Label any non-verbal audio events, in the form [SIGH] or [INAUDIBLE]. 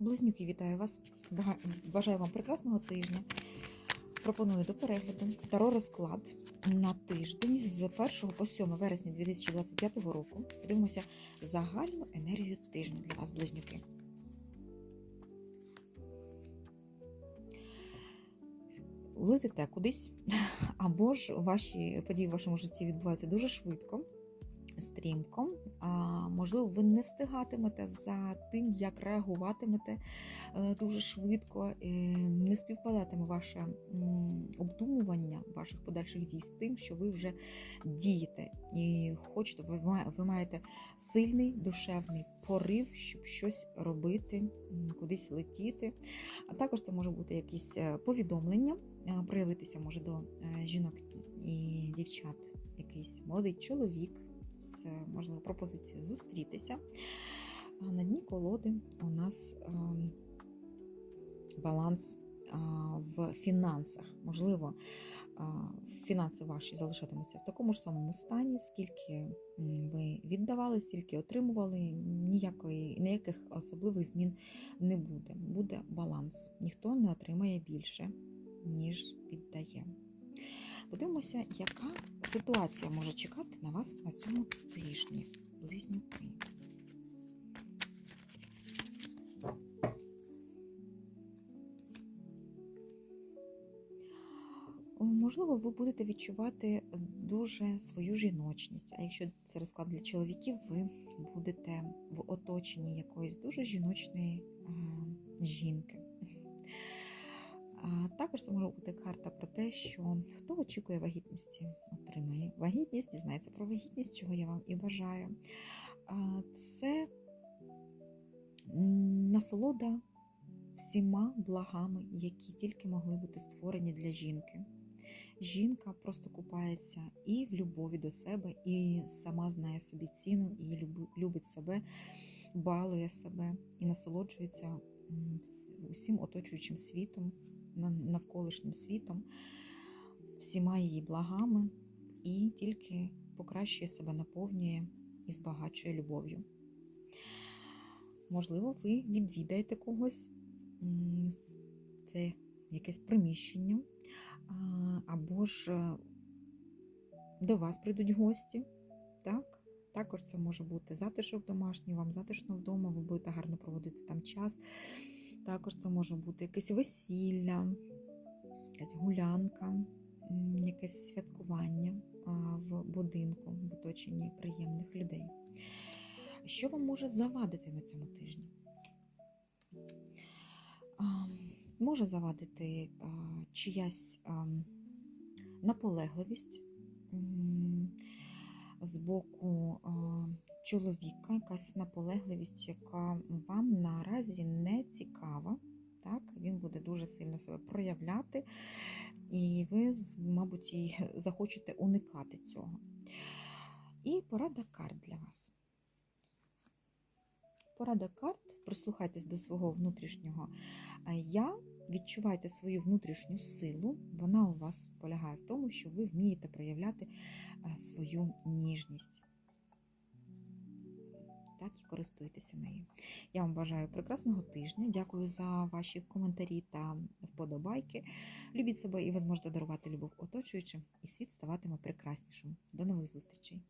Близнюки, вітаю вас. Бажаю вам прекрасного тижня. Пропоную до перегляду таро розклад на тиждень з 1 по 7 вересня 2025 року. Подивимося загальну енергію тижня для вас, близнюки. Летите кудись, [LAUGHS] або ж ваші події в вашому житті відбуваються дуже швидко, стрімко. А можливо, ви не встигатимете за тим, як реагуватимете е, дуже швидко, не співпадатиме ваше обдумування ваших подальших дій з тим, що ви вже дієте. І хочете, ви, маєте сильний душевний порив, щоб щось робити, кудись летіти. А також це може бути якісь е, повідомлення, е, проявитися може до жінок і дівчат, якийсь молодий чоловік з е, можливо пропозицією зустрітися. На дні колоди у нас ем, баланс в фінансах. Можливо, фінанси ваші залишатимуться в такому ж самому стані, скільки ви віддавали, стільки отримували. Ніякої, ніяких особливих змін не буде. Буде баланс. Ніхто не отримає більше, ніж віддає. Подивимося, яка ситуація може чекати на вас на цьому тижні. Близнюки. Можливо, ви будете відчувати дуже свою жіночність. А якщо це розклад для чоловіків, ви будете в оточенні якоїсь дуже жіночної жінки. А також це може бути карта про те, що хто очікує вагітності, отримає вагітність, дізнається про вагітність, чого я вам і бажаю. Це насолода всіма благами, які тільки могли бути створені для жінки. Жінка просто купається і в любові до себе, і сама знає собі ціну, і любить себе, балує себе і насолоджується усім оточуючим світом, навколишнім світом, всіма її благами, і тільки покращує себе, наповнює і збагачує любов'ю. Можливо, ви відвідаєте когось, це якесь приміщення, або ж е, до вас прийдуть гості. Так? Також це може бути затишок домашній, вам затишно вдома, ви будете гарно проводити там час. Також це може бути якесь весілля, якась гулянка, якесь святкування в будинку, в оточенні приємних людей. Що вам може завадити на цьому тижні? Може завадити чиясь наполегливість з боку чоловіка, якась наполегливість, яка вам наразі не цікава. Так, він буде дуже сильно себе проявляти, і ви, мабуть, і захочете уникати цього. І порада карт для вас. Порада карт. Прислухайтесь до свого внутрішнього я, відчувайте свою внутрішню силу. Вона у вас полягає в тому, що ви вмієте проявляти свою ніжність. Так і користуйтеся нею. Я вам бажаю прекрасного тижня. Дякую за ваші коментарі та вподобайки. Любіть себе і ви зможете дарувати любов оточуючим, і світ ставатиме прекраснішим. До нових зустрічей!